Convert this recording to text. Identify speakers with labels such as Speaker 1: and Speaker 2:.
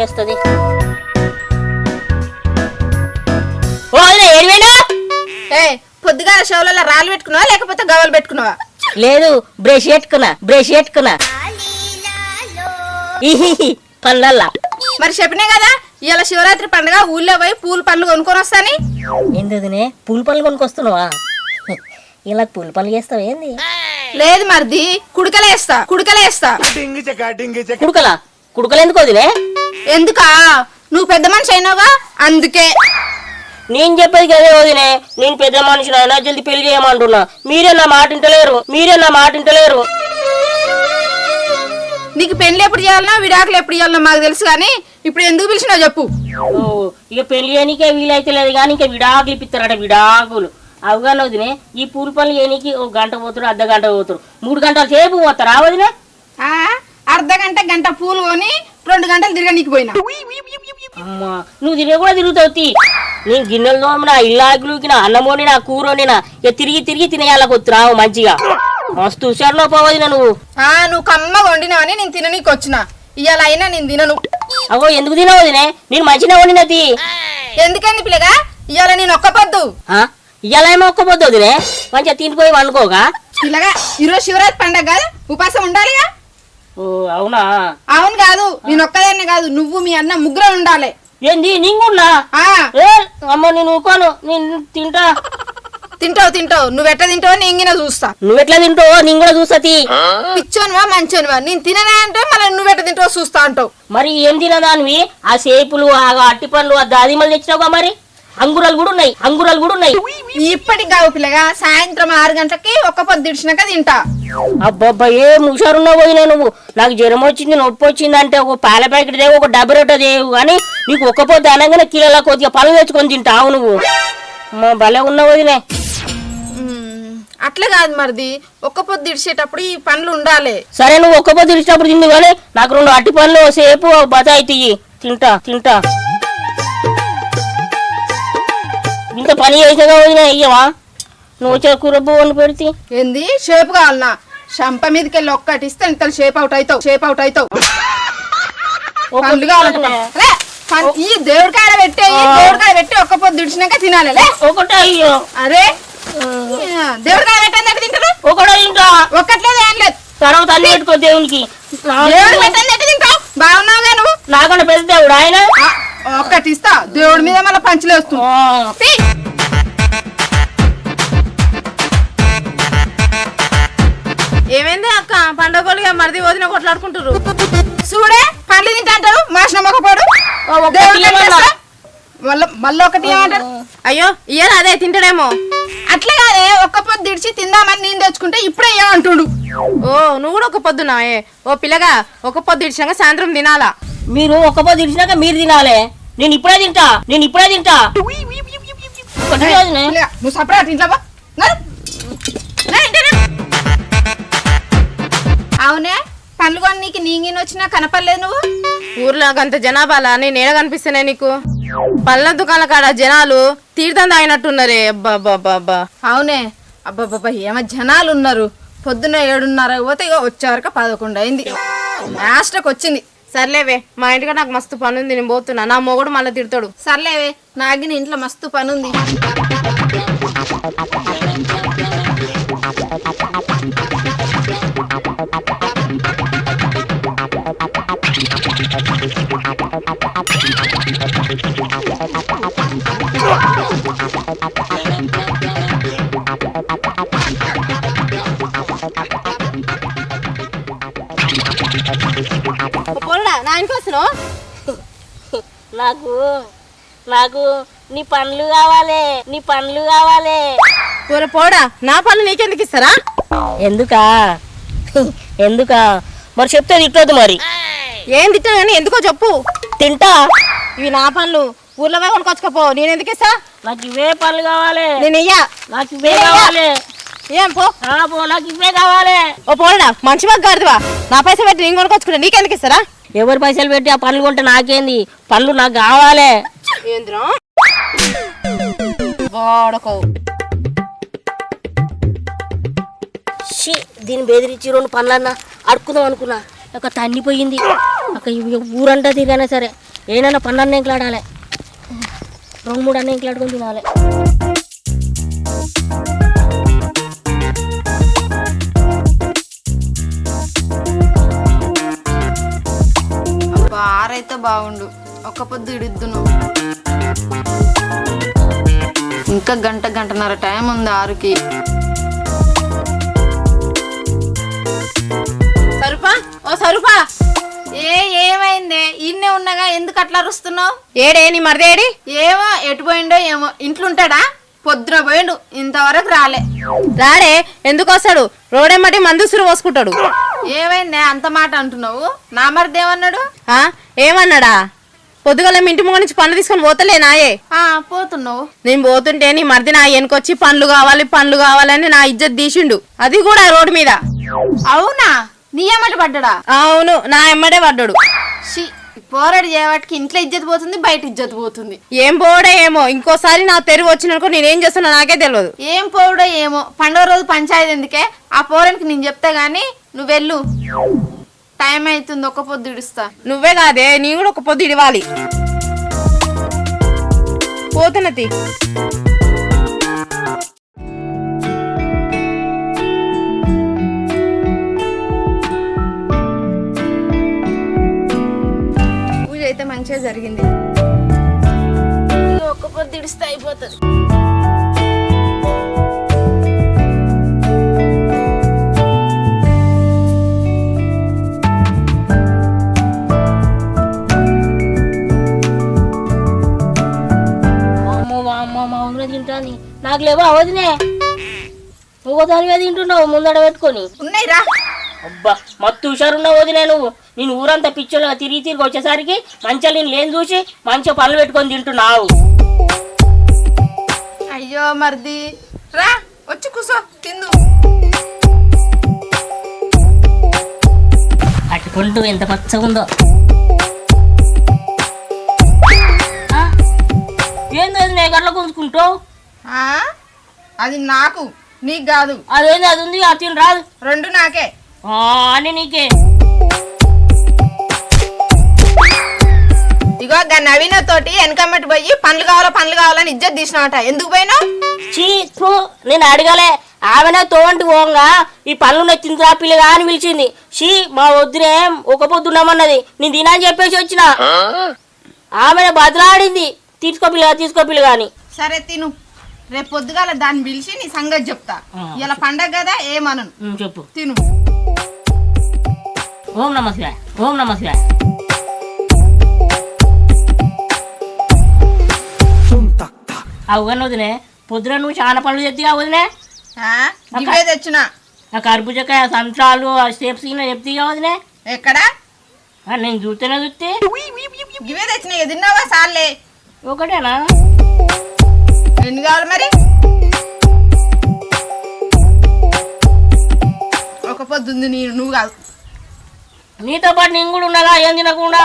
Speaker 1: చేస్తుంది.
Speaker 2: పొద్దుగాల షోలలో రాళ్ళు పెట్టుకున్నావా లేకపోతే గవ్వలు పెట్టుకున్నావా?
Speaker 1: లేదు బ్రష్ పెట్టుకున్నా బ్రష్ పెట్టుకున్నా. పళ్ళల్లా
Speaker 2: మరి చెప్పినా కదా ఇవాళ శివరాత్రి పండుగ ఊళ్ళో పోయి పూల పండ్లు కొనుక్కొని వస్తాని?
Speaker 1: ఏందదినే పూల పళ్ళు కొనుక్కొస్తున్నావా? ఇలా పూల పళ్ళు చేస్తావు ఏంది?
Speaker 2: లేదు మరిది కుడికలేస్తా కుడికలేస్తా
Speaker 1: కుడుకలా? కుడుకలు ఎందుకు వదిలే?
Speaker 2: ఎందుకా? నువ్వు పెద్ద మనిషి అయినావుగా? అందుకే.
Speaker 1: నేను చెప్పేది కదే వదినే నేను పెద్ద మనిషిని అయినా జల్ది పెళ్ళి చేయమంటున్నా. మీరే నా మాట ఇంటలేరు మీరే నా మాట ఇంటలేరు
Speaker 2: నీకు పెళ్ళి ఎప్పుడు చేయాలనో విడాకులు ఎప్పుడు చేయాలనో మాకు తెలుసు కానీ ఇప్పుడు ఎందుకు పిలిచినావు చెప్పు.
Speaker 1: ఓ, ఇక పెళ్ళి చేయనికే వీలైతే లేదు కానీ ఇంకా విడాకులు ఇప్పిస్తారట విడాకులు. అవగానే వదినే ఈ పూల పనులు చేయనీకి ఒక గంట పోతారు అర్ధ గంట పోతారు. మూడు గంటల సేపు పోతారా వదినే?
Speaker 2: ఆ అర్ధ గంట గంట పూలు కొని రెండు గంటలు తిరగ నీకు పోయినా.
Speaker 1: అమ్మా నువ్వు తిరిగి కూడా తిరుగుతావు తీ. నేను గిన్నెలు తోమినా ఇల్లాకులుకి నా అన్నం వండినా కూర వండినా ఇక తిరిగి తిరిగి తినేయాలకు వస్తున్నావు మంచిగా. మస్తు హుషారులో పోవదిన నువ్వు.
Speaker 2: ఆ నువ్వు కమ్మ వండినావని నేను తిననీకి వచ్చిన. ఇవాళ అయినా నేను తినను.
Speaker 1: అగో ఎందుకు తినవు వదినే? నేను మంచిగా వండినది
Speaker 2: ఎందుకండి పిల్లగా? ఇవాళ నేను ఒక్క పొద్దు
Speaker 1: ఇవాళ ఏమో ఒక్కపోద్దు వదినే. మంచిగా తిండిపోయి వండుకోగా.
Speaker 2: పిల్లగా ఈరోజు శివరాత్రి పండగ కాదు ఉపాసం ఉండాలిగా?
Speaker 1: అవునా?
Speaker 2: అవును కాదు నేను ఒక్కదాన్ని కాదు నువ్వు మీ అన్న ముగ్గురు ఉండాలి.
Speaker 1: ఏంది నింగున్నా?
Speaker 2: ఆ.
Speaker 1: ఏ అమ్మ నేను ఊకోను నేను తింటా.
Speaker 2: తింటావు తింటావు నువ్వు ఎట్ట తింటావు నేను ఇంగిన చూస్తా.
Speaker 1: నువ్వు ఎట్లా తింటావో నేను కూడా చూసతి
Speaker 2: పిచ్చోనివా మంచోనివా? నేను తిననే అంటే మళ్ళీ నువ్వు ఎట్ట తింటావు చూస్తా అంటావు.
Speaker 1: మరి ఏం తినదానివి? ఆ సేపులు ఆ అట్టి పండ్లు ఆ దాదిమలు తెచ్చినావుగా మరి? అంగురాలు కూడా ఉన్నాయి అంగురాలు కూడా ఉన్నాయి.
Speaker 2: ఇప్పటికి కావు పిల్లగా సాయంత్రం ఆరు గంటలకి ఒక్క పొద్దు ఇడిచినాక తింటా.
Speaker 1: అబ్బబ్బా ఏ హుషారున్నావు పోయినా నువ్వు? నాకు జ్వరం వచ్చింది నొప్పి వచ్చింది అంటే ఒక పాల ప్యాకెట్ దేవు ఒక డబ్బు రొట్టె దేవు కానీ నీకు ఒక్క పొద్దు అనగానే కిలోల కొద్దిగా పళ్ళు తెచ్చుకొని తింటావు నువ్వు. మా భలే ఉన్నావు వదినే.
Speaker 2: మ్మ్. అట్లా కాదు మరిది. ఒక్క పొద్దు ఇడిచేటప్పుడు ఈ పండ్లు ఉండాలి.
Speaker 1: సరే నువ్వు ఒక్క పొద్దు ఇచ్చినప్పుడు తింది కానీ నాకు రెండు అట్టి ఓ సేపు బతాయి తీయి. తింటా తింటా. ఇంత పని చేసినా వదిన అయ్యవా నువ్వు వచ్చే కూర వండి పెడితే.
Speaker 2: ఏంది? షేప్ కావాలనా? షంప మీదకి వెళ్ళి ఒక్కటి ఇస్తే ఇంత షేప్ అవుట్ అవుతావు షేప్ అవుట్ అవుతావు. పండ్లు పం- ఈ దేవుడి కాడ పెట్టే దేవుడి కాడ పెట్టి ఒక్క పొద్దు ఇడిచినాక తినాలి లే.
Speaker 1: ఒకటే అయ్యో.
Speaker 2: అరే దేవుడి కాడ పెట్టండి తింటారు?
Speaker 1: ఒకటే తింటా.
Speaker 2: ఒక్కట్లేదు ఏం లేదు.
Speaker 1: తర్వాత అన్ని పెట్టుకో దేవునికి.
Speaker 2: దేవుడు పెట్టండి ఎట్ట తింటావు? బాగున్నావుగా నువ్వు?
Speaker 1: నాకన్నా పెద్ద దేవుడు ఆయన?
Speaker 2: ఆ, ఒక్కటి ఇస్తా దేవుడి మీద మళ్ళీ తీ.
Speaker 3: ఏమైంది అక్క? పండగలుగా మరిది వదిన కొట్లాడుకుంటారు
Speaker 2: చూడే పండ్లు తింటాంటారు మాసిన మొక్కపోడు. మళ్ళీ మళ్ళీ ఒకటి ఏమంటారు
Speaker 3: అయ్యో ఇయ్యాల అదే తింటాడేమో.
Speaker 2: అట్లా కాదే ఒక్క పొద్దు ఇడిచి తిందామని నేను తెచ్చుకుంటే ఇప్పుడే ఏమంటుండు?
Speaker 3: ఓ నువ్వు కూడా ఒక పొద్దునా ఓ పిల్లగా ఒక పొద్దు ఇడిచాక సాయంత్రం తినాలా?
Speaker 1: మీరు ఒక్క పొద్దు ఇచ్చినాక మీరు తినాలే. నేను ఇప్పుడే తింటా. నేను ఇప్పుడే తింటా.
Speaker 2: నువ్వు సపరేట్ ఇంట్లో. అవునే పండ్లు కొని నీకు నీంగిన వచ్చినా కనపడలేదు నువ్వు?
Speaker 3: ఊర్లో అంత జనాభాలా? నేను ఏడ కనిపిస్తానే నీకు? పళ్ళ దుకాణాల కాడ జనాలు తీర్థం తాగినట్టున్నారే. అబ్బా అబ్బా అబ్బా అబ్బా
Speaker 2: అవునే. అబ్బాబ్బా ఏమో జనాలు ఉన్నారు పొద్దున్న ఏడున్నర పోతే ఇగో వచ్చే వరకు పదకొండు అయింది. లాస్ట్కి వచ్చింది.
Speaker 3: సర్లేవే మా ఇంటికి నాకు మస్తు పని ఉంది నేను పోతున్నా నా మొగుడు మళ్ళీ తిడతాడు
Speaker 2: సర్లేవే నాగిన ఇంట్లో మస్తు పని ఉంది
Speaker 3: you.
Speaker 1: నాకు నాకు నీ పండ్లు కావాలి నీ పండ్లు కావాలి.
Speaker 3: పోరా పోడా నా పనులు నీకెందుకు ఇస్తారా?
Speaker 1: ఎందుకా? ఎందుకా? మరి చెప్తే తిట్టొద్దు మరి.
Speaker 3: ఏం తిట్టాను కానీ ఎందుకో చెప్పు.
Speaker 1: తింటా?
Speaker 3: ఇవి నా పనులు ఊర్లో పోయి కొనుక్కొచ్చుకోపో నేను ఎందుకు ఇస్తా?
Speaker 1: నాకు ఇవే పళ్ళు కావాలి.
Speaker 3: నేను ఇయ్యా.
Speaker 1: నాకు ఇవే కావాలి.
Speaker 3: ఏం పో.
Speaker 1: నాకు ఇవే కావాలి.
Speaker 3: ఓ పోలడా మంచి మాకు గారిదివా నా పైసా పెట్టి నేను కొనుక్కొచ్చుకుంటా నీకెందుకు ఇస్తారా?
Speaker 1: ఎవరి పైసలు పెట్టి ఆ పండ్లు కొంటే నాకేంది? పండ్లు నాకు కావాలి. షీ దీన్ని బెదిరించి రెండు పనులన్నా అడుక్కుందాం అనుకున్నా. ఒక తన్నిపోయింది. ఇవి ఊరంతా తిరిగానే సరే ఏమైనా పన్నెండు ఎంకలు ఆడాలి రెండు మూడు అన్న ఎంకలు ఆడుకొని తినాలి.
Speaker 2: అబ్బా ఆరైతే బాగుండు ఒక్క పొద్దు ఇడిద్దును ఇంకా గంట గంటన్నర టైం ఉంది ఆరుకి.
Speaker 3: సరుపా ఓ సరుపా.
Speaker 2: ఏ ఏమైందే? ఇన్నే ఉన్నగా ఎందుకు అట్లా అరుస్తున్నావు?
Speaker 3: ఏడే నీ మరిదేడి
Speaker 2: ఏమో ఎటు పోయిండో ఏమో. ఇంట్లో ఉంటాడా పొద్దున పోయిండు ఇంతవరకు రాలే.
Speaker 3: రాడే ఎందుకు వస్తాడు? రోడెమ్మటి మందుసురు పోసుకుంటాడు.
Speaker 2: ఏమైందే? అంత మాట అంటున్నావు. నా మరిది ఏమన్నాడు?
Speaker 3: ఆ? ఏమన్నాడా? పొద్దుగల మీ ఇంటి ముంగ నుంచి పండ్లు తీసుకొని పోతలే నాయే.
Speaker 2: ఆ పోతున్నావు.
Speaker 3: నేను పోతుంటే నీ మరిది నా వెనకొచ్చి పండ్లు కావాలి పండ్లు కావాలని నా ఇజ్జత్ తీసిండు. అది కూడా రోడ్డు మీద.
Speaker 2: అవునా? నీ ఏమట పడ్డా
Speaker 3: అవును నా ఎమ్మడే పడ్డాడు.
Speaker 2: షీ పోరాడు చేయవాటికి ఇంట్లో ఇజ్జత్ పోతుంది బయట ఇజ్జత్ పోతుంది.
Speaker 3: ఏం పోడే ఏమో ఇంకోసారి నా తెరువు వచ్చిననుకో నేనేం చేస్తున్నా నాకే తెలియదు
Speaker 2: ఏం పోవుడో ఏమో పండుగ రోజు పంచాయతీ ఎందుకే? ఆ పోరానికి నేను చెప్తా గానీ నువ్వు వెళ్ళు. టైం అవుతుంది ఒక్క పొద్దు ఇడుస్తా.
Speaker 3: నువ్వే కాదే నీ కూడా ఒక పొద్దు ఇడవాలి. పోతున్నతి.
Speaker 2: మంచిగా జరిగింది. ఒక్క పొద్దు ఇడిస్తే అయిపోతుంది.
Speaker 1: మా ఊరే తింటాను నాకు లేవో అవదినే? నువ్వు దానివే తింటున్నావు ముందడ పెట్టుకొని.
Speaker 2: ఉన్నాయి రా
Speaker 1: అబ్బా మత్తు హుషారున్నావు వదిలే నువ్వు. నేను ఊరంతా పిచ్చోళ్ళగా తిరిగి తిరిగి వచ్చేసరికి మంచిగా నేను లేని చూసి మంచిగా పనులు పెట్టుకొని తింటున్నావు.
Speaker 2: అయ్యో మరిది. రా వచ్చి కూసో తిందు.
Speaker 1: అట్టుకుంటూ ఎంత పచ్చగా ఉందో? ఏంది నేను గట్ల గుంజుకుంటావు?
Speaker 2: ఆ? అది నాకు నీకు కాదు.
Speaker 1: అదేంది అది ఉంది అది రాదు.
Speaker 2: రెండు నాకే.
Speaker 1: అని నీకే.
Speaker 2: గా నవీన తోటి వెనకమ్మటి పోయి పండ్లు కావాలా పండ్లు కావాలని ఇజ్జత్ తీసినావట. ఎందుకు పోయినావు?
Speaker 1: చీ థూ, నేను అడగలే. ఆమెనే తోవంటి పోంగా ఈ పనులు తిందిరా పిల్లగా అని పిలిచింది. షీ మా వద్దునే ఒక పొద్దున్నామన్నది నేను తినని చెప్పేసి వచ్చిన. ఆమె బదిలాడింది తీసుకో పిల్లగా తీసుకో పిల్లగా అని
Speaker 2: సరే తిను. రేపు పొద్దుగాల దాన్ని పిలిచి నీ సంగతి చెప్తా.
Speaker 1: ఆ.
Speaker 2: ఇలా పండగ కదా ఏమనను?
Speaker 1: చెప్పు.
Speaker 2: తిను.
Speaker 1: ఓం నమ శివాయ ఓం నమ శివాయ. అవుగానే వదినే పొద్దున నువ్వు చాలా పనులు చెప్తే వదినే
Speaker 2: ఆ? ఇవే తెచ్చిన.
Speaker 1: ఆ కర్బూజకాయ సంవత్సరాలు ఆ స్టెప్స్ కింద చెప్తే వదినే
Speaker 2: ఎక్కడ?
Speaker 1: నేను చూస్తేనే చూస్తే
Speaker 2: ఇవే తెచ్చిన ఇక తిన్నావా సార్లే?
Speaker 1: ఒకటేనా?
Speaker 2: ఎన్ని కావాలి మరి? ఒక పొద్దుంది నేను నువ్వు కాదు.
Speaker 1: నీతో పాటు నేను కూడా ఉండగా ఏం తినకుండా?